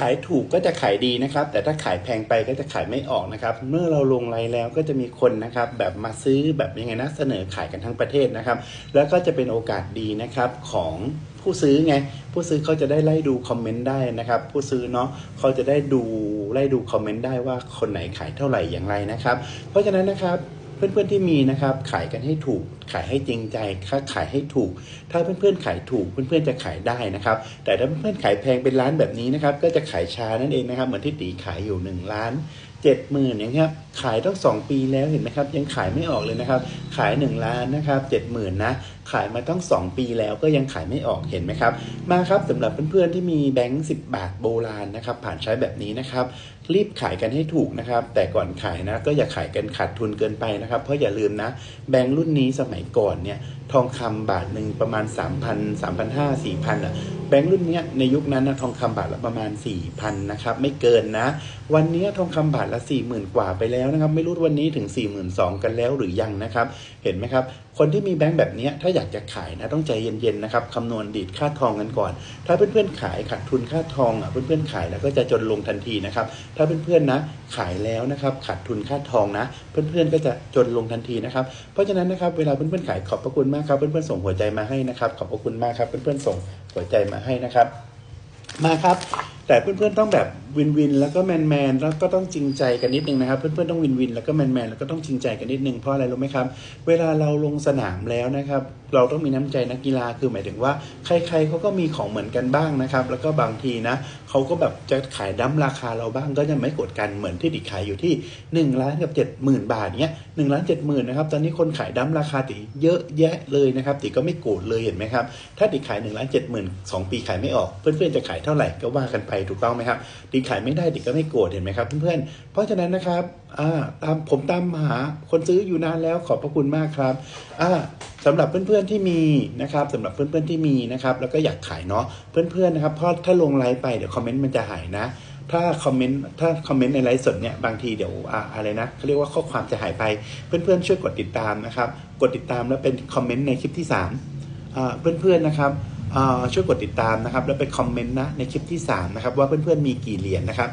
ขายถูกก็จะขายดีนะครับ แต่ถ้าขายแพงไปก็จะขายไม่ออกนะครับ เมื่อเราลงไลน์แล้วก็จะมีคนนะครับ แบบมาซื้อแบบยังไงนะเสนอขายกันทั้งประเทศนะครับ แล้วก็จะเป็นโอกาสดีนะครับของผู้ซื้อไง ผู้ซื้อเขาจะได้ไล่ดูคอมเมนต์ได้นะครับ ผู้ซื้อเนาะเขาจะได้ดูไล่ดูคอมเมนต์ได้ว่าคนไหนขายเท่าไหร่อย่างไรนะครับ เพราะฉะนั้นนะครับ เพื่อนๆที่มีนะครับ ขายกันให้ถูก ขายให้จริงใจค่าขายให้ถูก ถ้าเพื่อนๆขายถูกเพื่อนๆจะขายได้นะครับ แต่ถ้าเพื่อนๆขายแพงเป็นล้านแบบนี้นะครับ ก็จะขายช้านั่นเองนะครับ เหมือนที่ตีขายอยู่1ล้านเจ็ดหมื่นอย่างเงี้ยขายต้องสองปีแล้วเห็นไหมครับ ยังขายไม่ออกเลยนะครับ ขาย 1 ล้านนะครับเจ็ดหมื่นนะ ขายมาตั้งสองปีแล้วก็ยังขายไม่ออกเห็นไหมครับ มาครับสำหรับเพื่อนๆที่มีแบงค์สิบาทโบราณนะครับ ผ่านใช้แบบนี้นะครับรีบขายกันให้ถูกนะครับ แต่ก่อนขายนะก็อย่าขายกันขาดทุนเกินไปนะครับ เพราะอย่าลืมนะ แบงค์รุ่นนี้สมัยก่อนเนี่ย ทองคำบาทหนึ่งประมาณ 3 0 0 0 3 5 0 0 4 0 0อะแบงค์รุ่นเนี้ยในยุคนั้นนะทองคำบาทละประมาณ 4,000นะครับไม่เกินนะ วันนี้ทองคำบาทละ 40,000 กว่าไปแล้วนะครับ ไม่รู้วันนี้ถึง 42,000 กันแล้วหรือยังนะครับ เห็นไหมครับ คนที่มีแบงค์แบบเนี้ยถ้าอยากจะขายนะต้องใจเย็นๆนะครับคำนวณดีดค่าทองกันก่อน ถ้าเพื่อนๆขายขาดทุนค่าทองอะเพื่อนๆขายแล้วก็จะจนลงทันทีนะครับถ้าเพื่อนๆนะขายแล้วนะครับขาดทุนค่าทองนะ เพื่อนๆก็จะจนลงทันทีนะครับเพราะฉะนั้นนะครับเวลาเพื่อนๆขายขอบพระคุณมากครับเพื่อนๆส่งหัวใจมาให้นะครับขอบพระคุณมากครับเพื่อนๆส่งหัวใจมาให้นะครับ มาครับ แต่เพื่อนๆต้องแบบวินวินแล้วก็แมนแมนแล้วก็ต้องจริงใจกันนิดนึงนะครับ เพื่อนๆต้องวินวินแล้วก็แมนแมนแล้วก็ต้องจริงใจกันนิดนึงเพราะอะไรรู้ไหมครับ เวลาเราลงสนามแล้วนะครับ เราต้องมีน้ำใจนักกีฬาคือหมายถึงว่า ใครๆเขาก็มีของเหมือนกันบ้างนะครับ แล้วก็บางทีนะเขาก็แบบจะขายดั้มราคาเราบ้างก็จะไม่กดกันเหมือนที่ดิขายอยู่ที่1ล้านกับ7 0,000บาทเนี้ยหนึ่งล้านเจ็ดหมื่นนะครับตอนนี้คนขายดั้มราคาติเยอะแยะเลยนะครับติก็ไม่โกรธเลยเห็นไหมครับถ้าติขาย1นึ่งล้านเจ็ดหมื่นสองปีขายไม่ออก เพื่อนๆจะขายเท่าไหร่ก็ว่ากันไปถูกต้องไหมครับติขายไม่ได้ติก็ไม่โกรธเห็นไหมครับเพื่อนๆเพราะฉะนั้นนะครับอ่าตามผมตามหาคนซื้ออยู่นานแล้วขอบพระคุณมากครับอ่าสำหรับเพื่อนๆที่มีนะครับสำหรับเพื่อนๆที่มีนะครับแล้วก็อยากขายเนาะเพื่อนๆนะครับเพราะถ้าลงไลฟ์ไปเดี๋ยวคอมเมนต์มันจะหายนะถ้าคอมเมนต์ถ้าคอมเมนต์ในไลฟ์สดเนี่ยบางทีเดี๋ยวอะไรนะเขาเรียกว่าข้อความจะหายไปเพื่อนๆช่วยกดติดตามนะครับ กดติดตามแล้วเป็นคอมเมนต์ในคลิปที่3อ่าเพื่อนๆนะครับ ช่วยกดติดตามนะครับ แล้วไปคอมเมนต์นะในคลิปที่3นะครับว่าเพื่อนๆมีกี่เหรียญนะครับ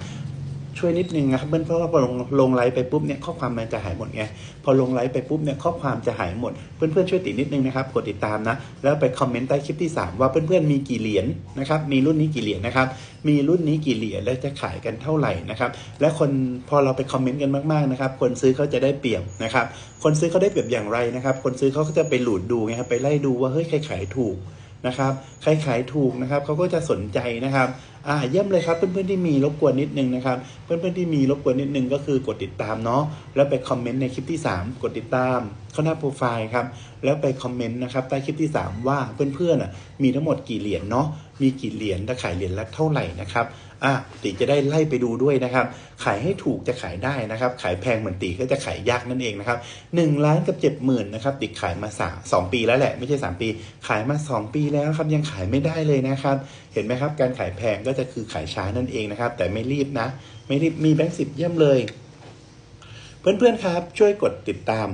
ช่วยนิดนึงนะครับเพื่อนเพราะว่าพอลงลงไลฟ์ไปปุ๊บเนี่ยข้อความมันจะหายหมดไงพอลงไลฟ์ไปปุ๊บเนี่ยข้อความจะหายหมด เพื่อนๆช่วยติดนิดนึงนะครับกดติดตามนะ แล้วไปคอมเมนต์ใต้คลิปที่ 3 ว่าเพื่อนๆมีกี่เหรียญนะครับมีรุ่นนี้กี่เหรียญนะครับมีรุ่นนี้กี่เหรียญและจะขายกันเท่าไหร่นะครับและคนพอเราไปคอมเมนต์กันมากๆนะครับคนซื้อเขาจะได้เปรียบนะครับคนซื้อเขาได้เปรียบอย่างไรนะครับคนซื้อเขาก็จะไปหลุดดูไงครับไปไล่ดูว่าเฮ้ยใครขายถูก นะครับ ใครขายถูกนะครับเขาก็จะสนใจนะครับอ่าเยี่ยมเลยครับเพื่อนๆที่มีรบกวนนิดนึงนะครับเพื่อนๆที่มีรบกวนนิดนึงก็คือกดติดตามเนาะแล้วไปคอมเมนต์ในคลิปที่ 3 กดติดตามเข้าหน้าโปรไฟล์ครับแล้วไปคอมเมนต์นะครับใต้คลิปที่ 3 ว่าเพื่อนๆมีทั้งหมดกี่เหรียญเนาะมีกี่เหรียญถ้าขายเหรียญละเท่าไหร่นะครับอะตีจะได้ไล่ไปดูด้วยนะครับ ขายให้ถูกจะขายได้นะครับ ขายแพงเหมือนตีก็จะขายยากนั่นเองนะครับหนึ่งล้านกับเจ็ดหมื่นนะครับติขายมาสาสองปีแล้วแหละไม่ใช่สามปี ขายมาสองปีแล้วครับยังขายไม่ได้เลยนะครับ เห็นไหมครับการขายแพงก็จะคือขายช้านั่นเองนะครับ แต่ไม่รีบนะ ไม่รีบมีแบงค์สิบเยี่ยมเลย เพื่อนๆครับ ช่วยกดติดตาม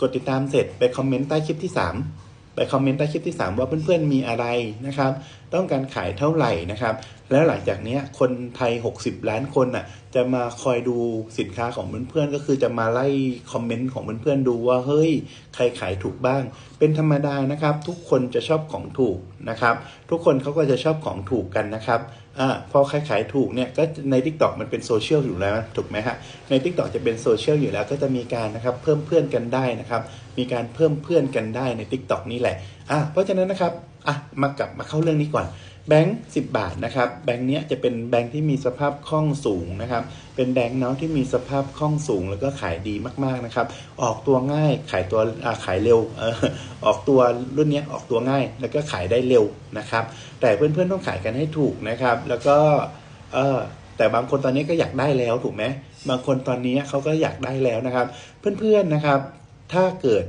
กดติดตามเสร็จไปคอมเมนต์ใต้คลิปที่3 ไปคอมเมนต์ใต้คลิปที่ 3 ว่าเพื่อนๆมีอะไรนะครับ ต้องการขายเท่าไหร่นะครับ แล้วหลังจากนี้คนไทย 60 ล้านคนน่ะจะมาคอยดูสินค้าของเพื่อนๆก็คือจะมาไล่คอมเมนต์ของเพื่อนๆดูว่าเฮ้ยใครขายถูกบ้าง เป็นธรรมดานะครับ ทุกคนจะชอบของถูกนะครับ ทุกคนเขาก็จะชอบของถูกกันนะครับ พอขายขายถูกเนี่ยก็ใน t ิ k t o k มันเป็นโซเชียลอยู่แล้วถูกไหมฮะใน t ิ k t o k จะเป็นโซเชียลอยู่แล้วก็จะมีการนะครับเพิ่มเพื่อนกันได้นะครับมีการเพิ่มเพื่อนกันได้ใน t ิ k t o k นี่แหละอะเพราะฉะนั้นนะครับอะมากลับมาเข้าเรื่องนี้ก่อน แบงค์10บาทนะครับแบงค์เนี้ยจะเป็นแบงค์ที่มีสภาพคล่องสูงนะครับเป็นแบงค์เนาะที่มีสภาพคล่องสูงแล้วก็ขายดีมากๆนะครับออกตัวง่ายขายตัวขายเร็วออออกตัวรุ่นเนี้ยออกตัวง่ายแล้วก็ขายได้เร็วนะครับแต่เพื่อนๆต้องขายกันให้ถูกนะครับแล้วก็เออแต่บางคนตอนนี้ก็อยากได้แล้วถูกไหมบางคนตอนนี้เขาก็อยากได้แล้วนะครับ เพื่อนๆนะครับ ถ้าเกิด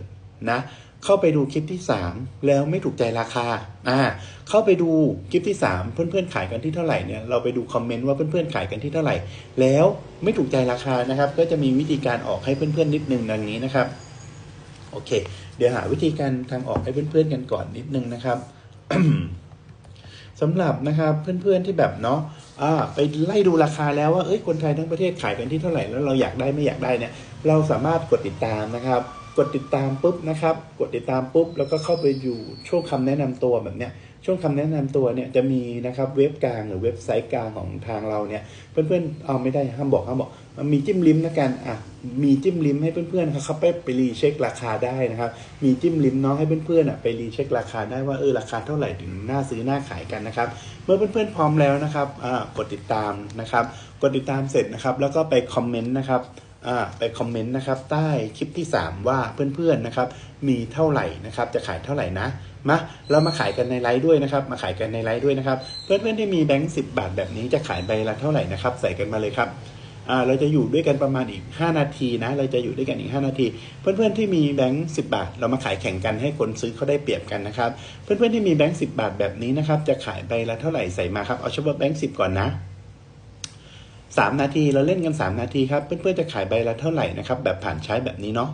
นะ เข้าไปดูคลิปที่ 3 แล้วไม่ถูกใจราคา อ่า เข้าไปดูคลิปที่ 3 เพื่อนๆขายกันที่เท่าไหร่เนี่ย เราไปดูคอมเมนต์ว่าเพื่อนๆขายกันที่เท่าไหร่ แล้วไม่ถูกใจราคานะครับ ก็จะมีวิธีการออกให้เพื่อนๆนิดนึงดังนี้นะครับ โอเค เดี๋ยวหาวิธีการทางออกให้เพื่อนๆกันก่อนนิดนึงนะครับสำหรับนะครับเพื่อนๆที่แบบเนาะอ่าไปไล่ดูราคาแล้วว่าเอ้ยคนไทยทั้งประเทศขายกันที่เท่าไหร่แล้วเราอยากได้ไม่อยากได้เนี่ย เราสามารถกดติดตามนะครับ กดติดตามปุ๊บนะครับ กดติดตามปุ๊บ แล้วก็เข้าไปอยู่ช่วงคำแนะนำตัวแบบเนี้ยช่วงคำแนะนำตัวเนี่ยจะมีนะครับเว็บกลางหรือเว็บไซต์กลางของทางเราเนี่ยเพื่อนๆเอาไม่ได้ห้ามบอกห้ามบอกมันมีจิ้มลิ้มนะกันอะมีจิ้มลิ้มให้เพื่อนๆเขาไปไปรีเช็คราคาได้นะครับ มีจิ้มลิ้มเนาะให้เพื่อนๆอะไปรีเช็คราคาได้ว่าเออราคาเท่าไหร่ถึงน่าซื้อน่าขายกันนะครับ เมื่อเพื่อนๆพร้อมแล้วนะครับอ่ากดติดตามนะครับ กดติดตามเสร็จนะครับ แล้วก็ไปคอมเมนต์นะครับ ไปคอมเมนต์นะครับใต้คลิปที่ 3 ว่าเพื่อนๆนะครับมีเท่าไหร่นะครับจะขายเท่าไหร่นะมาเรามาขายกันในไลฟ์ด้วยนะครับมาขายกันในไลฟ์ด้วยนะครับ เพื่อนๆที่มีแบงค์สิบาทแบบนี้จะขายใบละเท่าไหร่นะครับใส่กันมาเลยครับเราจะอยู่ด้วยกันประมาณอีก 5 นาทีนะ เราจะอยู่ด้วยกันอีก 5 นาที เพื่อนๆที่มีแบงค์สิบาท เรามาขายแข่งกันให้คนซื้อเขาได้เปรียบกันนะครับ เพื่อนๆที่มีแบงค์สิบาทแบบนี้นะครับ จะขายใบละเท่าไหร่ใส่มาครับ เอาเฉพาะแบงค์สิบก่อนนะ สามนาทีเราเล่นกัน 3 นาทีครับเพื่อนๆจะขายใบละเท่าไหร่นะครับแบบผ่านใช้แบบนี้เนาะ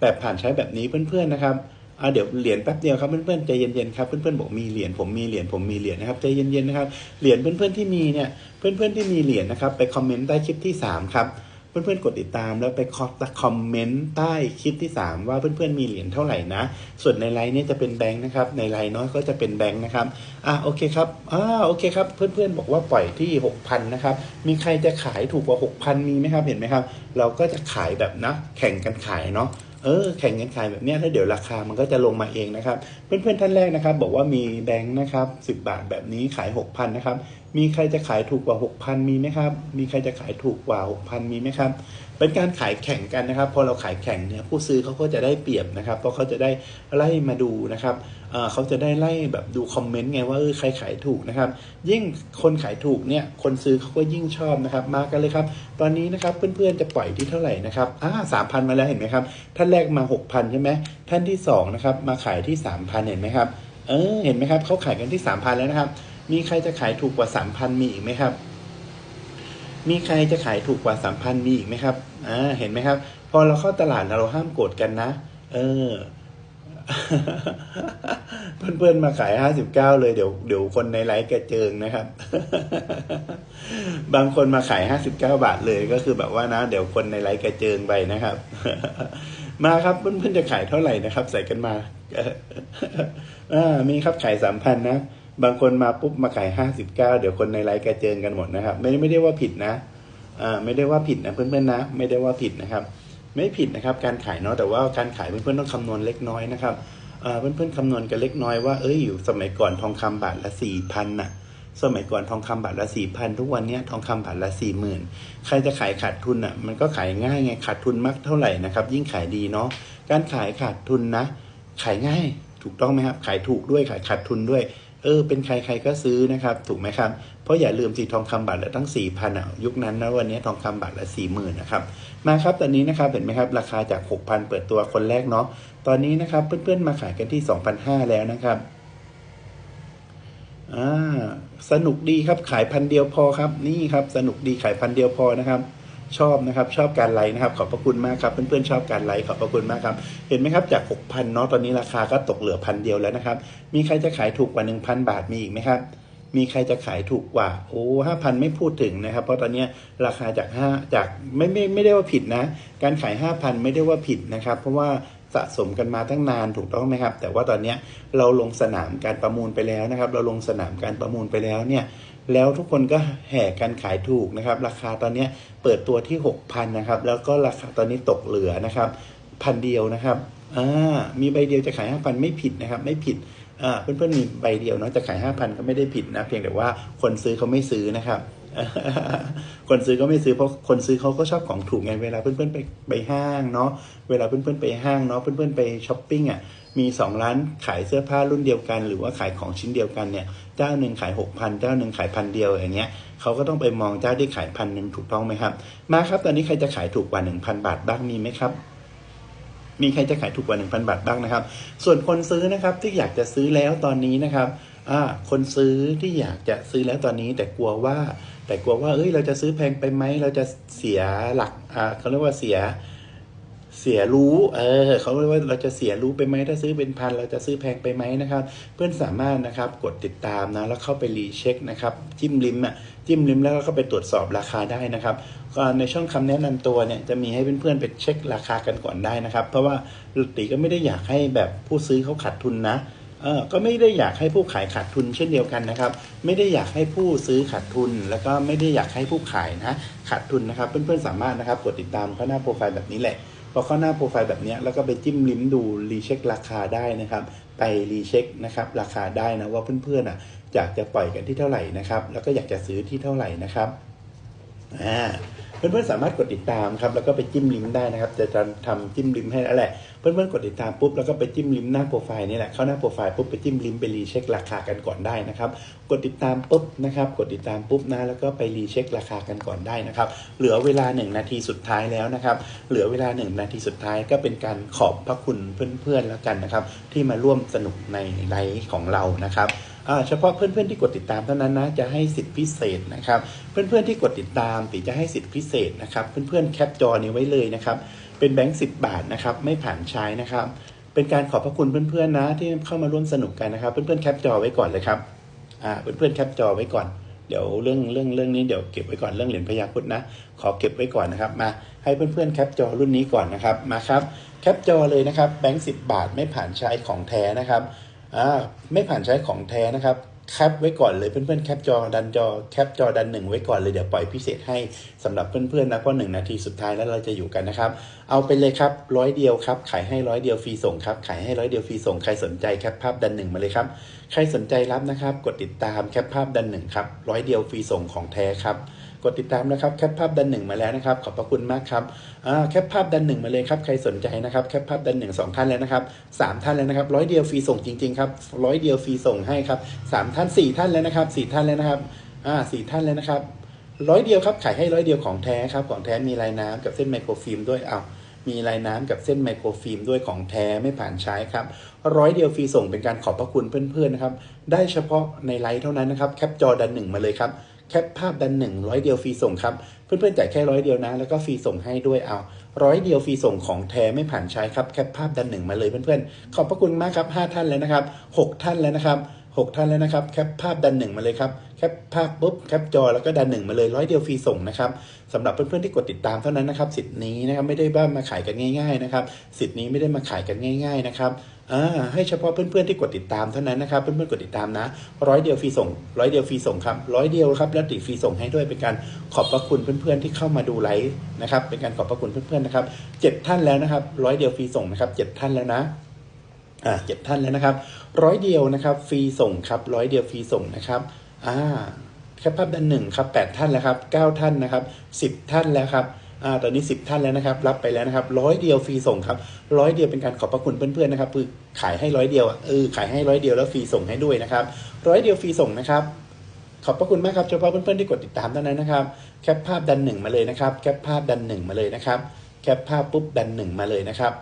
แบบผ่านใช้แบบนี้เพื่อนๆนะครับอ่าเดี๋ยวเหรียญแป๊บเดียวครับเพื่อนๆใจเย็นๆครับเพื่อนๆบอกมีเหรียญผมมีเหรียญผมมีเหรียญนะครับใจเย็นๆนะครับเหรียญเพื่อนๆที่มีเนี่ยเพื่อนๆที่มีเหรียญนะครับไปคอมเมนต์ใต้คลิปที่3ครับ เพื่อนๆกดติดตามแล้วไปคอมเมนต์ใต้คลิปที่ 3 ว่าเพื่อนๆมีเหรียญเท่าไหร่นะ ส่วนในไลน์เนี่ยจะเป็นแบงค์นะครับ ในไลน์น้อยก็จะเป็นแบงค์นะครับ อะโอเคครับ อ่าโอเคครับ เพื่อนๆบอกว่าปล่อยที่ 6,000 นะครับ มีใครจะขายถูกกว่า 6,000 มีไหมครับ เห็นไหมครับ เราก็จะขายแบบนะ แข่งกันขายเนาะเออแข่งกันขายแบบเนี้ยแล้วเดี๋ยวราคามันก็จะลงมาเองนะครับ เพื่อนๆท่านแรกนะครับ บอกว่ามีแบงค์นะครับ10 บาทแบบนี้ขาย 6,000 นะครับ มีใครจะขายถูกกว่า 6,000 มีไหมครับ มีใครจะขายถูกกว่า 6,000 มีไหมครับ เป็นการขายแข่งกันนะครับ พอเราขายแข่งเนี่ยผู้ซื้อเขาก็จะได้เปรียบนะครับ เพราะเขาจะได้ไล่มาดูนะครับเขาจะได้ไล่แบบดูคอมเมนต์ไงว่าเออใครขายถูกนะครับ ยิ่งคนขายถูกเนี่ยคนซื้อเขาก็ยิ่งชอบนะครับ มากันเลยครับ ตอนนี้นะครับเพื่อนๆจะปล่อยที่เท่าไหร่นะครับอ่าสามพันมาแล้วเห็นไหมครับท่านแรกมาหกพันใช่ไหมท่านที่สองนะครับมาขายที่สามพันเห็นไหมครับเออเห็นไหมครับเขาขายกันที่สามพันแล้วนะครับ มีใครจะขายถูกกว่าสามพันมีอีกไหมครับ มีใครจะขายถูกกว่าสามพันมีอีกไหมครับอ่าเห็นไหมครับ พอเราเข้าตลาดเราห้ามโกรธกันนะ เออเพื่อนๆมาขายห้าสิบเก้าเลยเดี๋ยวเดี๋ยวคนในไลฟ์แกเจิงนะครับ บางคนมาขายห้าสิบเก้าบาทเลยก็คือแบบว่านะ เดี๋ยวคนในไลฟ์แกเจิงไปนะครับ มาครับเพื่อนๆจะขายเท่าไหร่นะครับ ใส่กันมาอ่ามีครับขายสามพันนะ บางคนมาปุ๊บมาขายห้าสิบเก้าเดี๋ยวคนในไลฟ์แกเจิงกันหมดนะครับ ไม่ไม่ได้ว่าผิดนะอ่าไม่ได้ว่าผิดนะเพื่อนๆนะ ไม่ได้ว่าผิดนะครับ ไม่ผิดนะครับ การขายเนาะแต่ว่าการขายเพื่อนๆต้องคำนวณเล็กน้อยนะครับอ่าเพื่อนๆคำนวณกันเล็กน้อยว่าเอ้ยอยู่สมัยก่อนทองคำบาทละสี่พันน่ะ สมัยก่อนทองคำบาทละสี่พันทุกวันนี้ทองคำบาทละสี่หมื่นใครจะขายขาดทุนอะมันก็ขายง่ายไงขาดทุนมากเท่าไหร่นะครับ ยิ่งขายดีเนาะการขายขาดทุนนะ ขายง่ายถูกต้องไหมครับ ขายถูกด้วยขายขาดทุนด้วย เออเป็นใครใครก็ซื้อนะครับ ถูกไหมครับ เพราะอย่าลืมสิทองคำบาทละตั้งสี่พันอะยุคนั้นนะวันนี้ทองคำบาทละสี่หมื่นนะครับ มาครับตอนนี้นะครับเห็นไหมครับ ราคาจากหกพันเปิดตัวคนแรกเนาะตอนนี้นะครับ เพื่อนๆมาขายกันที่สองพันห้าแล้วนะครับอ่าสนุกดีครับขายพันเดียวพอครับ นี่ครับ สนุกดีขายพันเดียวพอนะครับ ชอบนะครับ ชอบการไลค์นะครับ ขอบพระคุณมากครับเพื่อนๆชอบการไลค์ขอบพระคุณมากครับ เห็นไหมครับจาก 6,000เนาะตอนนี้ราคาก็ตกเหลือพันเดียวแล้วนะครับ มีใครจะขายถูกกว่า 1,000 บาทมีอีกไหมครับมีใครจะขายถูกกว่า โอ้ห้าพันไม่พูดถึงนะครับ เพราะตอนนี้ราคาจากห้าจากไม่ไม่ไม่ได้ว่าผิดนะ การขายห้าพันไม่ได้ว่าผิดนะครับ เพราะว่า สะสมกันมาตั้งนานถูกต้องไหมครับ แต่ว่าตอนนี้เราลงสนามการประมูลไปแล้วนะครับ เราลงสนามการประมูลไปแล้วเนี่ยแล้วทุกคนก็แห่กันขายถูกนะครับ ราคาตอนนี้เปิดตัวที่ 6,000นะครับ แล้วก็ราคาตอนนี้ตกเหลือนะครับพันเดียวนะครับอ่ามีใบเดียวจะขาย5,000ไม่ผิดนะครับ ไม่ผิดอ่าเพื่อนๆมีใบเดียวเนาะจะขาย5,000ก็ไม่ได้ผิดนะเพียงแต่ว่าคนซื้อเขาไม่ซื้อนะครับ คนซื้อก็ไม่ซื้อเพราะคนซื้อเขาก็ชอบของถูกไงเวลาเพื่อนๆไปไปห้างเนาะเวลาเพื่อนๆไปห้างเนาะเพื่อนๆไปช้อปปิ้งอะมีสองร้านขายเสื้อผ้ารุ่นเดียวกัน หรือว่าขายของชิ้นเดียวกันเนี่ยเจ้าหนึ่งขายหกพันเจ้าหนึ่งขายพันเดียวอย่างเงี้ยเขาก็ต้องไปมองเจ้าที่ขายพันหนึ่งถูกต้องไหมครับ มาครับ ตอนนี้ใครจะขายถูกกว่าหนึ่งพันบาทบ้างมีไหมครับมีใครจะขายถูกกว่า 1,000 บาทบ้างนะครับ ส่วนคนซื้อนะครับที่อยากจะซื้อแล้วตอนนี้นะครับ คนซื้อที่อยากจะซื้อแล้วตอนนี้ แต่กลัวว่า แต่กลัวว่า เอ้ย เราจะซื้อแพงไปไหมเราจะเสียหลักอ่าเขาเรียกว่าเสียเสียรู้ เออเขาเรียกว่าเราจะเสียรู้ไปไหมถ้าซื้อเป็นพันเราจะซื้อแพงไปไหมนะครับ เพื่อนสามารถนะครับกดติดตามนะแล้วเข้าไปรีเช็คนะครับจิ้มลิมอะจิ้มลิมแล้วก็ไปตรวจสอบราคาได้นะครับในช่องคำแนะนำตัวเนี่ยจะมีให้เพื่อนๆไปเช็คราคากันก่อนได้นะครับ เพราะว่าตีก็ไม่ได้อยากให้แบบผู้ซื้อเขาขาดทุนนะ เออก็ไม่ได้อยากให้ผู้ขายขาดทุนเช่นเดียวกันนะครับ ไม่ได้อยากให้ผู้ซื้อขาดทุน แล้วก็ไม่ได้อยากให้ผู้ขายนะขาดทุนนะครับ เพื่อนๆสามารถนะครับกดติดตามเข้าหน้าโปรไฟล์แบบนี้แหละพอเข้าหน้าโปรไฟล์แบบนี้แล้วก็ไปจิ้มลิ้มดูรีเช็คราคาได้นะครับ ไปรีเช็คนะครับราคาได้นะว่าเพื่อนๆอะอยากจะปล่อยกันที่เท่าไหร่นะครับ แล้วก็อยากจะซื้อที่เท่าไหร่นะครับอ่า เพื่อนๆสามารถกดติดตามครับแล้วก็ไปจิ้มลิงก์ได้นะครับ จะทำจิ้มลิงก์ให้แล้วแหละ เพื่อนๆกดติดตามปุ๊บแล้วก็ไปจิ้มลิงก์หน้าโปรไฟล์นี่แหละเข้าหน้าโปรไฟล์ปุ๊บไปจิ้มลิงก์ไปรีเช็คราคากันก่อนได้นะครับ กดติดตามปุ๊บนะครับ กดติดตามปุ๊บนะแล้วก็ไปรีเช็คราคากันก่อนได้นะครับ เหลือเวลา 1 นาทีสุดท้ายแล้วนะครับ เหลือเวลา 1 นาทีสุดท้ายก็เป็นการขอบพระคุณเพื่อนๆแล้วกันนะครับ ที่มาร่วมสนุกในไลฟ์ของเรานะครับ เฉพาะเพื่อนๆที่กดติดตามเท่านั้นนะจะให้สิทธิพิเศษนะครับ เพื่อนๆที่กดติดตามติจะให้สิทธิพิเศษนะครับ เพื่อนๆแคปจอนี้ไว้เลยนะครับ เป็นแบงค์สิบาทนะครับ ไม่ผ่านใช้นะครับ เป็นการขอบพระคุณเพื่อนๆนะที่เข้ามาร่วมสนุกกันนะครับ เพื่อนๆแคปจอไว้ก่อนเลยครับอ่าเพื่อนๆแคปจอไว้ก่อนเดี๋ยวเรื่องเรื่องเรื่องนี้เดี๋ยวเก็บไว้ก่อนเรื่องเหรียญพญาครุดนะ ขอเก็บไว้ก่อนนะครับ มาให้เพื่อนๆแคปจอรุ่นนี้ก่อนนะครับมาครับแคปจอเลยนะครับแบงค์สิบาทไม่ผ่านใช้ของแท้นะครับ อ่าไม่ผ่านใช้ของแท้นะครับแคปไว้ก่อนเลยเพื่อนๆแคปจอดันจอแคปจอดันหนึ่งไว้ก่อนเลยเดี๋ยวปล่อยพิเศษให้สำหรับเพื่อนๆนะเพราะหนึ่งนาทีสุดท้ายแล้วเราจะอยู่กันนะครับ เอาไปเลยครับร้อยเดียวครับขายให้ร้อยเดียวฟรีส่งครับขายให้ร้อยเดียวฟรีส่งใครสนใจแคปภาพดันหนึ่งมาเลยครับใครสนใจรับนะครับ กดติดตามแคปภาพดันหนึ่งครับร้อยเดียวฟรีส่งของแท้ครับ กดติดตามนะครับแคปภาพดันหนึ่งมาแล้วนะครับ ขอบพระคุณมากครับแคปภาพดันหนึ่งมาเลยครับใครสนใจนะครับแคปภาพดันหนึ่งสองท่านแล้วนะครับสามท่านแล้วนะครับร้อยเดียวฟรีส่งจริงๆครับร้อยเดียวฟรีส่งให้ครับสามท่านสี่ท่านแล้วนะครับสี่ท่านแล้วนะครับอ่าสี่ท่านแล้วนะครับร้อยเดียวครับขายให้ร้อยเดียวของแท้ครับของแท้มีลายน้ำกับเส้นไมโครฟิล์มด้วยอ้าวมีลายน้ำกับเส้นไมโครฟิล์มด้วยของแท้ไม่ผ่านใช้ครับร้อยเดียวฟรีส่งเป็นการขอบพระคุณเพื่อนๆนะครับได้เฉพาะในไลฟ์เท่านั้นนะครับแคปจอดันหนึ่งมาเลยครับ แคปภาพดันหนึ่งร้อยเดียวฟรีส่งครับ เพื่อนๆจ่ายแค่ร้อยเดียวนะ แล้วก็ฟรีส่งให้ด้วยเอาร้อยเดียวฟรีส่งของแท้ไม่ผ่านใช้ครับแคปภาพดันหนึ่งมาเลยเพื่อนๆขอบพระคุณมากครับห้าท่านแล้วนะครับหกท่านแล้วนะครับหกท่านแล้วนะครับแคปภาพดันหนึ่งมาเลยครับแคปภาพปุ๊บแคปจอแล้วก็ดันหนึ่งมาเลยร้อยเดียวฟรีส่งนะครับสำหรับเพื่อนๆที่กดติดตามเท่านั้นนะครับสิทธิ์นี้นะครับไม่ได้บ้ามาขายกันง่าย ๆนะครับ สิทธิ์นี้ไม่ได้มาขายกันง่าย ๆนะครับ ให้เฉพาะเพื่อนๆที่กดติดตามเท่านั้นนะครับ เพื่อนๆกดติดตามนะร้อยเดียวฟรีส่งร้อยเดียวฟรีส่งครับร้อยเดียวครับแล้วติดฟรีส่งให้ด้วยเป็นการขอบพระคุณเพื่อนๆที่เข้ามาดูไลฟ์นะครับเป็นการขอบพระคุณเพื่อนๆนะครับเจ็ดท่านแล้วนะครับร้อยเดียวฟรีส่งนะครับเจ็ดท่านแล้วนะอ่าเจ็ดท่านแล้วนะครับร้อยเดียวนะครับฟรีส่งครับร้อยเดียวฟรีส่งนะครับอ่าแคปภาพด้านหนึ่งครับแปดท่านแล้วครับเก้าท่านนะครับสิบท่านแล้วครับ อ่าตอนนี้ 10 ท่านแล้วนะครับ รับไปแล้วนะครับร้อยเดียวฟรีส่งครับร้อยเดียวเป็นการขอบพระคุณเพื่อนๆนะครับคือขายให้ร้อยเดียวเออขายให้ร้อยเดียวแล้วฟรีส่งให้ด้วยนะครับร้อยเดียวฟรีส่งนะครับขอบพระคุณมากครับเฉพาะเพื่อนๆที่กดติดตามเท่านั้นนะครับแคปภาพดันหนึ่งมาเลยนะครับแคปภาพดันหนึ่งมาเลยนะครับแคปภาพปุ๊บดันหนึ่งมาเลยนะครับ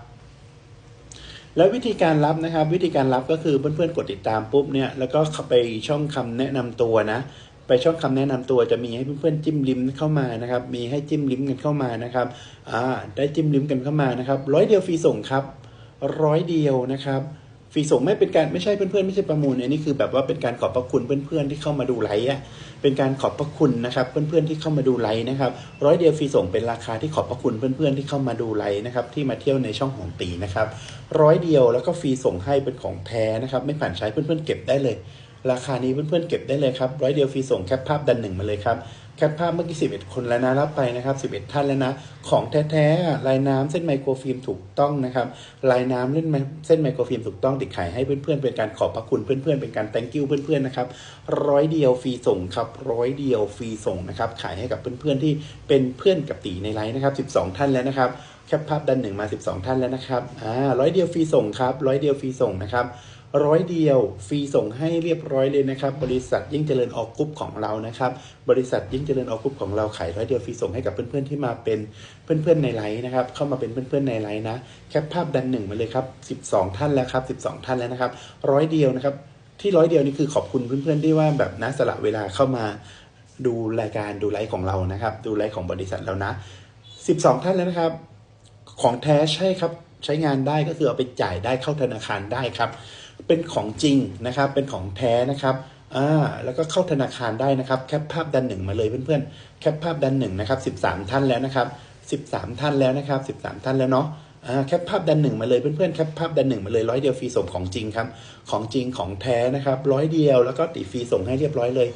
แล้ววิธีการรับนะครับ วิธีการรับก็คือเพื่อนๆกดติดตามปุ๊บเนี่ยแล้วก็เข้าไปช่องคำแนะนำตัวนะ ไปช่องคำแนะนำตัวจะมีให้เพื่อนๆจิ้มลิมเข้ามานะครับ มีให้จิ้มลิมกันเข้ามานะครับอ่าได้จิ้มลิมกันเข้ามานะครับร้อยเดียวฟรีส่งครับร้อยเดียวนะครับฟรีส่งไม่เป็นการไม่ใช่เพื่อนๆไม่ใช่ประมูลอันนี้คือแบบว่าเป็นการขอบพระคุณเพื่อนๆที่เข้ามาดูไลฟ์อะเป็นการขอบพระคุณนะครับ เพื่อนๆที่เข้ามาดูไลฟ์นะครับร้อยเดียวฟรีส่งเป็นราคาที่ขอบพระคุณเพื่อนๆที่เข้ามาดูไลฟ์นะครับที่มาเที่ยวในช่องของตีนะครับร้อยเดียวแล้วก็ฟรีส่งให้เป็นของแท้นะครับ ไม่ผ่านใช้เพื่อนๆเก็บได้เลย ราคานี้เพื่อนๆเก็บได้เลยครับร้อยเดียวฟรีส่งแคปภาพดันหนึ่งมาเลยครับแคปภาพเมื่อกี้ 11 คนแล้วนะ รับไปนะครับ 11 ท่านแล้วนะ ของแท้ๆ ลายน้ำเส้นไมโครฟิล์มถูกต้องนะครับ ลายน้ำเล่นไมเส้นไมโครฟิล์มถูกต้องติดขายให้เพื่อนๆ เป็นการขอบพระคุณเพื่อนๆ เป็นการ thank you เพื่อนๆ นะครับ ร้อยเดียวฟรีส่งครับ ร้อยเดียวฟรีส่งนะครับ ขายให้กับเพื่อนๆ ที่เป็นเพื่อนกับตีในไลน์นะครับ 12 ท่านแล้วนะครับ แคปภาพดันหนึ่งมา 12 ท่านแล้วนะครับอ่าร้อยเดียวฟรีส่งครับร้อยเดียวฟรีส่งนะครับร้อยเดียวฟรีส่งให้เรียบร้อยเลยนะครับ บริษัทยิ่งเจริญออกกรุ๊ปของเรานะครับ บริษัทยิ่งเจริญออกกรุ๊ปของเราขายร้อยเดียวฟรีส่งให้กับเพื่อนๆที่มาเป็นเพื่อนๆในไลน์นะครับ เข้ามาเป็นเพื่อนๆในไลน์นะ แคปภาพดันหนึ่งมาเลยครับ 12 ท่านแล้วครับ 12 ท่านแล้วนะครับร้อยเดียวนะครับ ที่ร้อยเดียวนี่คือขอบคุณเพื่อนๆที่ว่าแบบนะสละเวลาเข้ามาดูรายการดูไลฟ์ของเรานะครับ ดูไลฟ์ของบริษัทเรานะ 12 ท่านแล้วนะครับ ของแท้ใช่ครับใช้งานได้ก็คือเอาไปจ่ายได้เข้าธนาคารได้ครับ เป็นของจริงนะครับ เป็นของแท้นะครับอ่าแล้วก็เข้าธนาคารได้นะครับแคปภาพดันหนึ่งมาเลยเพื่อนๆแคปภาพดันหนึ่งนะครับ13 ท่านแล้วนะครับ13 ท่านแล้วนะครับ 13 ท่านแล้วเนาะอ่าแคปภาพดันหนึ่งมาเลยเพื่อนๆแคปภาพดันหนึ่งมาเลยร้อยเดียวฟรีส่งของจริงครับ ของจริงของแท้นะครับร้อยเดียวแล้วก็ติดฟรีส่งให้เรียบร้อยเลย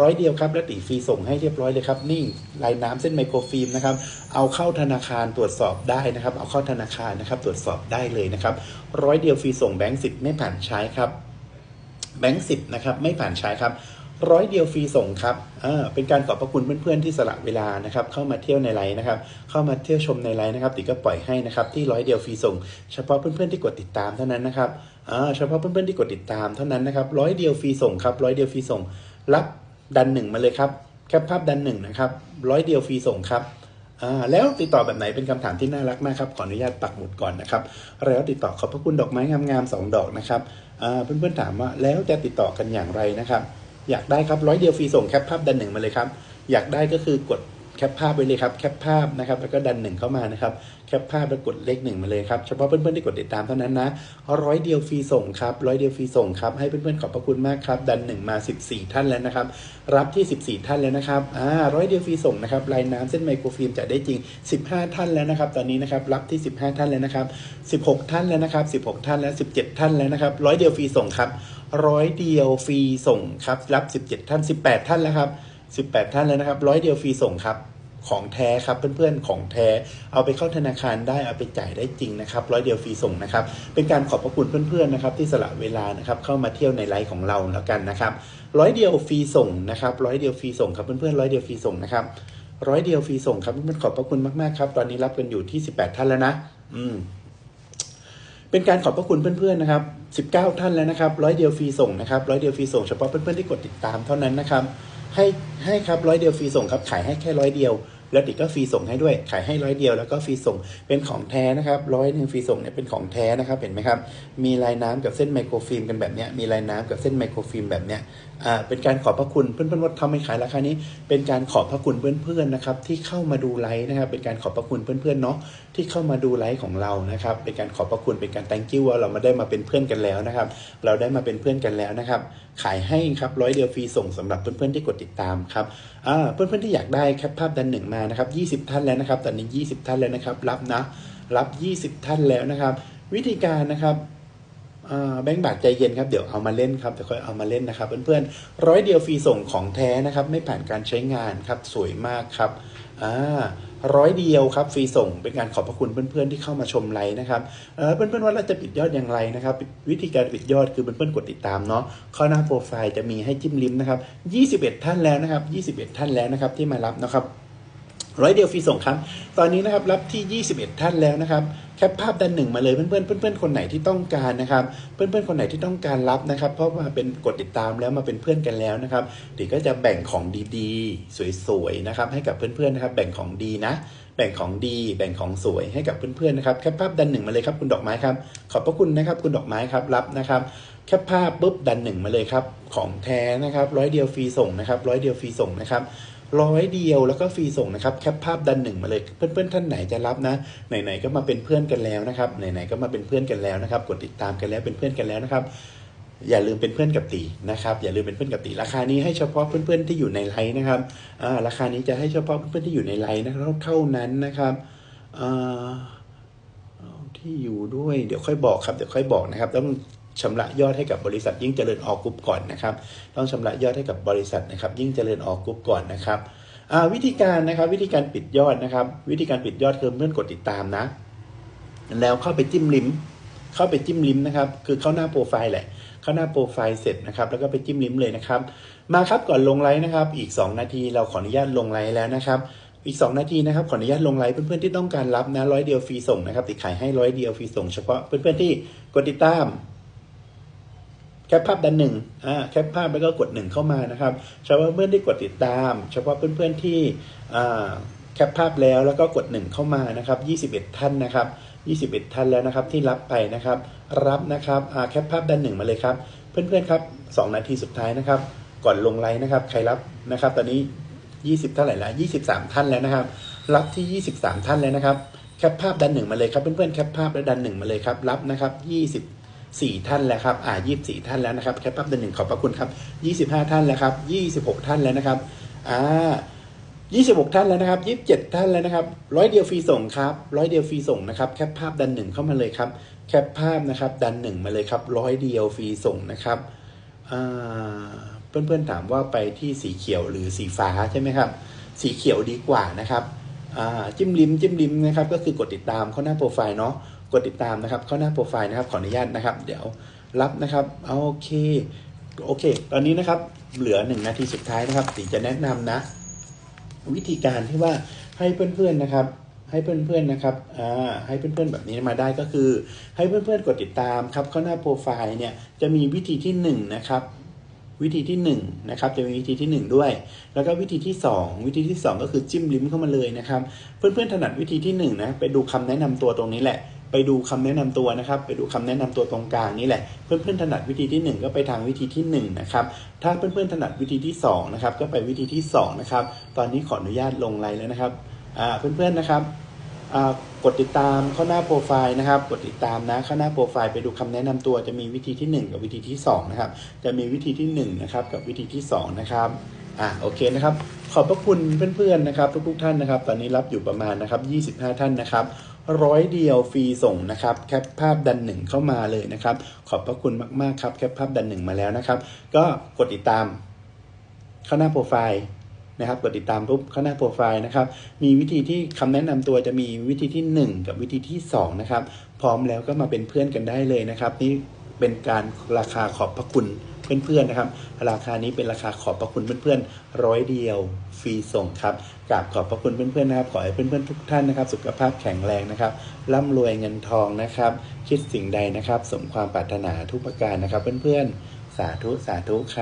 ร้อยเดียวครับแล้วติฟรีส่งให้เรียบร้อยเลยครับนี่ลายน้ำเส้นไมโครฟิล์มนะครับเอาเข้าธนาคารตรวจสอบได้นะครับ เอาเข้าธนาคารนะครับ ตรวจสอบได้เลยนะครับร้อยเดียวฟรีส่งแบงก์สิบไม่ผ่านใช้ครับแบงก์สิบนะครับไม่ผ่านใช้ครับร้อยเดียวฟรีส่งครับอ่าเป็นการขอบพระคุณเพื่อนๆที่สละเวลานะครับ เข้ามาเที่ยวในไลน์นะครับ เข้ามาเที่ยวชมในไลน์นะครับ ติก็ปล่อยให้นะครับที่ร้อยเดียวฟรีส่ง เฉพาะเพื่อนๆที่กดติดตามเท่านั้นนะครับอ่าเฉพาะเพื่อนๆที่กดติดตามเท่านั้นนะครับร้อยเดียวฟรีส่งครับร้อยเดียวฟรีส่ง รับ ดันหนึ่งมาเลยครับแคปภาพดันหนึ่งนะครับร้อยเดียวฟรีส่งครับอ่าแล้วติดต่อแบบไหนเป็นคำถามที่น่ารักมากครับขออนุญาตปักหมุดก่อนนะครับแล้วติดต่อขอบพระคุณดอกไม้งามๆสองดอกนะครับอ่าเพื่อนๆถามว่าแล้วจะติดต่อกันอย่างไรนะครับ อยากได้ครับร้อยเดียวฟรีส่งแคปภาพดันหนึ่งมาเลยครับอยากได้ก็คือกด ปภาพไปเลยครับแคปภาพนะครับแล้วก็ดันหนึ่งเข้ามานะครับแคปภาพแล้วกดเลขหนึ่งมาเลยครับเฉพาะเพื่อนๆที่กดติดตามเท่านั้นนะร้อยเดียวฟรีส่งครับร้อยเดียวฟรีส่งครับให้เพื่อนๆขอบพระคุณมากครับดันหนึ่งมา 14 ท่านแล้วนะครับรับที่ 14 ท่านแล้วนะครับอ่าร้อยเดียวฟรีส่งนะครับลายน้ำเส้นไมโครฟิล์มจะได้จริง 15 ท่านแล้วนะครับตอนนี้นะครับรับที่ 15 ท่านแล้วนะครับ16 ท่านแล้วนะครับ 16 ท่านแล้ว 17 ท่านแล้วนะครับร้อยเดียวฟรีส่งครับร้อยเดียวฟรีส่งครับรับ 17 ท่าน 18 ท่านแล้วครับ18 ท่านแล้วนะครับร้อยเดียวฟรีส่งครับ ของแท้ครับเพื่อนๆของแท้ เอาไปเข้าธนาคารได้เอาไปจ่ายได้จริงนะครับร้อยเดียวฟรีส่งนะครับ เป็นการขอบพระคุณเพื่อนๆนะครับที่สละเวลานะครับเข้ามาเที่ยวในไลฟ์ของเราแล้วกันนะครับร้อยเดียวฟรีส่งนะครับร้อยเดียวฟรีส่งครับเพื่อนๆร้อยเดียวฟรีส่งนะครับร้อยเดียวฟรีส่งครับเพื่อนๆขอบพระคุณมากๆครับตอนนี้รับกันอยู่ที่ 18 ท่านแล้วนะ อืมเป็นการขอบพระคุณเพื่อนๆนะครับ 19 ท่านแล้วนะครับร้อยเดียวฟรีส่งนะครับร้อยเดียวฟรีส่งเฉพาะเพื่อนๆที่กดติดตามเท่านั้นนะครับ ให้ให้ครับร้อยเดียวฟรีส่งครับขายให้แค่ร้อยเดียว แล้วติดก็ฟรีส่งให้ด้วยขายให้ร้อยเดียวแล้วก็ฟรีส่งเป็นของแท้นะครับร้อยหนึ่งฟรีส่งเนี่ยเป็นของแท้นะครับเห็นไหมครับมีลายน้ำกับเส้นไมโครฟิล์มกันแบบเนี้ยมีลายน้ำกับเส้นไมโครฟิล์มแบบเนี้ยอ่าเป็นการขอบพระคุณเพื่อนๆว่าทำไมขายราคานี้ เป็นการขอบพระคุณเพื่อนๆนะครับที่เข้ามาดูไลฟ์นะครับเป็นการขอบพระคุณเพื่อนๆเนาะที่เข้ามาดูไลฟ์ของเรานะครับเป็นการขอบพระคุณเป็นการ thank you ว่าเรามาได้มาเป็นเพื่อนกันแล้วนะครับเราได้มาเป็นเพื่อนกันแล้วนะครับขายให้ครับร้อยเดียวฟรีส่งสำหรับเพื่อนๆที่กดติดตามครับเพื่อนๆที่อยากได้แคปภาพดันหนึ่งมานะครับ20ท่านแล้วนะครับตอนนี้ 20 ท่านแล้วนะครับ รับนะรับ 20 ท่านแล้วนะครับ วิธีการนะครับแบงค์บาทใจเย็นครับเดี๋ยวเอามาเล่นครับเดี๋ยวค่อยเอามาเล่นนะครับ เพื่อนๆร้อยเดียวฟรีส่งของแท้นะครับ ไม่ผ่านการใช้งานครับสวยมากครับอ่า ร้อยเดียวครับฟรีส่งเป็นการขอบพระคุณเพื่อนๆที่เข้ามาชมไลฟ์นะครับเอ่อเพื่อนๆว่าเราจะปิดยอดอย่างไรนะครับ วิธีการปิดยอดคือเพื่อนๆกดติดตามเนาะข้อหน้าโปรไฟล์จะมีให้จิ้มลิมนะครับ21 ท่านแล้วนะครับ21 ท่านแล้วนะครับที่มารับนะครับ ร้อยเดียวฟรีส่งครับ ตอนนี้นะครับรับที่ 21 ท่านแล้วนะครับแคปภาพดันหนึ่งมาเลยเพื่อนๆเพื่อนคนไหนที่ต้องการนะครับเพื่อนๆคนไหนที่ต้องการรับนะครับ เพราะว่าเป็นกดติดตามแล้วมาเป็นเพื่อนกันแล้วนะครับติก็จะแบ่งของดีๆ สวยๆนะครับให้กับเพื่อนๆนะครับแบ่งของดีนะ แบ่งของดี แบ่งของสวยให้กับเพื่อนๆนะครับแคปภาพดันหนึ่งมาเลยครับคุณดอกไม้ครับขอบพระคุณนะครับคุณดอกไม้ครับรับนะครับแคปภาพปุ๊บดันหนึ่งมาเลยครับของแท้นะครับร้อยเดียวฟรีส่งนะครับร้อยเดียวฟรีส่งนะครับ ร้อยเดียวแล้วก็ฟรีส่งนะครับแคปภาพดันหนึ่งมาเลยเพื่อนๆท่านไหนจะรับนะไหนๆก็มาเป็นเพื่อนกันแล้วนะครับไหนๆก็มาเป็นเพื่อนกันแล้วนะครับ กดติดตามกันแล้วเป็นเพื่อนกันแล้วนะครับ อย่าลืมเป็นเพื่อนกับตีนะครับ อย่าลืมเป็นเพื่อนกับตีราคานี้ให้เฉพาะเพื่อนๆที่อยู่ในไลน์นะครับอ่าราคานี้จะให้เฉพาะเพื่อนๆที่อยู่ในไลน์นะครับเท่านั้นนะครับอ่าที่อยู่ด้วยเดี๋ยวค่อยบอกครับเดี๋ยวค่อยบอกนะครับต้อง ชำระยอดให้กับบริษัทยิ่งเจริญออกกรุ๊ปก่อนนะครับต้องชำระยอดให้กับบริษัทนะครับยิ่งเจริญออกกรุ๊ปก่อนนะครับอ่าวิธีการนะครับวิธีการปิดยอดนะครับ วิธีการปิดยอดคือเพื่อนกดติดตามนะ แล้วเข้าไปจิ้มลิมเข้าไปจิ้มลิมนะครับคือเข้าหน้าโปรไฟล์แหละเข้าหน้าโปรไฟล์เสร็จนะครับแล้วก็ไปจิ้มลิมเลยนะครับ มาครับก่อนลงไลฟ์นะครับ อีก 2 นาทีเราขออนุญาตลงไลฟ์แล้วนะครับอีก 2 นาทีนะครับขออนุญาตลงไลฟ์เพื่อนๆที่ต้องการรับนะร้อยเดียวฟรีส่งนะครับติดขายให้ร้อยเดียวฟรีส่งเฉพาะเพื่อนๆที่กดติดตาม แคปภาพดันหนึ่งอ่าแคปภาพแล้วก็กดหนึ่งเข้ามานะครับเฉพาะเพื่อนที่กดติดตาม เฉพาะเพื่อนๆที่อ่าแคปภาพแล้วแล้วก็กดหนึ่งเข้ามานะครับ21 ท่านนะครับ 21 ท่านแล้วนะครับที่รับไปนะครับ รับนะครับอ่าแคปภาพดันหนึ่งมาเลยครับ เพื่อนๆครับ2นาทีสุดท้ายนะครับ ก่อนลงไลน์นะครับ ใครรับนะครับ ตอนนี้ 20 เท่าไหร่ละ23 ท่านแล้วนะครับ รับที่ 23 ท่านแล้วนะครับ แคปภาพดันหนึ่งมาเลยครับเพื่อนๆแคปภาพและดันหนึ่งมาเลยครับรับนะครับยี่ สี่ท่านแล้วครับ อ่ายี่สิบสี่ท่านแล้วนะครับ แคปภาพดันหนึ่งขอบพระคุณครับยี่สิบห้าท่านแล้วครับยี่สิบหกท่านแล้วนะครับ อ่า 26 ท่านแล้วนะครับ 27 ท่านแล้วนะครับ ร้อยเดียวฟรีส่งครับ ร้อยเดียวฟรีส่งนะครับ แคปภาพดันหนึ่งเข้ามาเลยครับ แคปภาพนะครับ ดันหนึ่งมาเลยครับ ร้อยเดียวฟรีส่งนะครับ อ่า เพื่อนๆถามว่าไปที่สีเขียวหรือสีฟ้าใช่ไหมครับ สีเขียวดีกว่านะครับ อ่า จิ้มลิมจิ้มลิมนะครับ ก็คือกดติดตามเข้าหน้าโปรไฟล์เนาะ กดติดตามนะครับเข้าหน้าโปรไฟล์นะครับขออนุญาตนะครับ เดี๋ยวรับนะครับโอเคโอเค ตอนนี้นะครับเหลือหนึ่งนาทีสุดท้ายนะครับตีจะแนะนำนะ วิธีการที่ว่าให้เพื่อนๆนะครับ ให้เพื่อนๆนะครับอ่าให้เพื่อนๆแบบนี้มาได้ก็คือ ให้เพื่อนๆกดติดตามครับเข้าหน้าโปรไฟล์เนี่ยจะมีวิธีที่หนึ่งนะครับวิธีที่หนึ่งนะครับจะมีวิธีที่หนึ่งด้วย แล้วก็วิธีที่สองวิธีที่สองก็คือจิ้มลิมเข้ามาเลยนะครับ เพื่อนๆถนัดวิธีที่หนึ่งนะไปดูคำแนะนำตัวตรงนี้แหละ ไปดูคำแนะนำตัวนะครับ ไปดูคำแนะนำตัวตรงกลางนี่แหละ เพื่อนๆถนัดวิธีที่หนึ่งก็ไปทางวิธีที่หนึ่งนะครับ ถ้าเพื่อนๆถนัดวิธีที่สองนะครับก็ไปวิธีที่สองนะครับตอนนี้ขออนุญาตลงไลน์แล้วนะครับเพื่อนๆนะครับกดติดตามข้าหน้าโปรไฟล์นะครับ กดติดตามนะข้าหน้าโปรไฟล์ไปดูคำแนะนำตัวจะมีวิธีที่หนึ่งกับวิธีที่สองนะครับ จะมีวิธีที่หนึ่งนะครับกับวิธีที่สองนะครับอะโอเคนะครับ ขอบพระคุณเพื่อนๆนะครับ ทุกๆท่านนะครับ ตอนนี้รับอยู่ประมาณนะครับ25 ท่านนะครับ ร้อยเดียวฟรีส่งนะครับแคปภาพดันหนึ่งเข้ามาเลยนะครับ ขอบพระคุณมากๆครับแคปภาพดันหนึ่งมาแล้วนะครับ ก็กดติดตาม เข้าหน้าโปรไฟล์นะครับกดติดตามปุ๊บเข้าหน้าโปรไฟล์นะครับ มีวิธีที่คำแนะนำตัวจะมีวิธีที่ 1 กับวิธีที่2นะครับ พร้อมแล้วก็มาเป็นเพื่อนกันได้เลยนะครับนี่ เป็นการราคาขอบพระคุณเพื่อนๆนะครับ ราคานี้เป็นราคาขอบพระคุณเพื่อนๆร้อยเดียวฟรีส่งครับกราบขอบพระคุณเพื่อนๆนะครับ ขอให้เพื่อนๆทุกท่านนะครับ สุขภาพแข็งแรงนะครับร่ำรวยเงินทองนะครับ คิดสิ่งใดนะครับ สมความปรารถนาทุกประการนะครับ เพื่อนๆสาธุสาธุครับ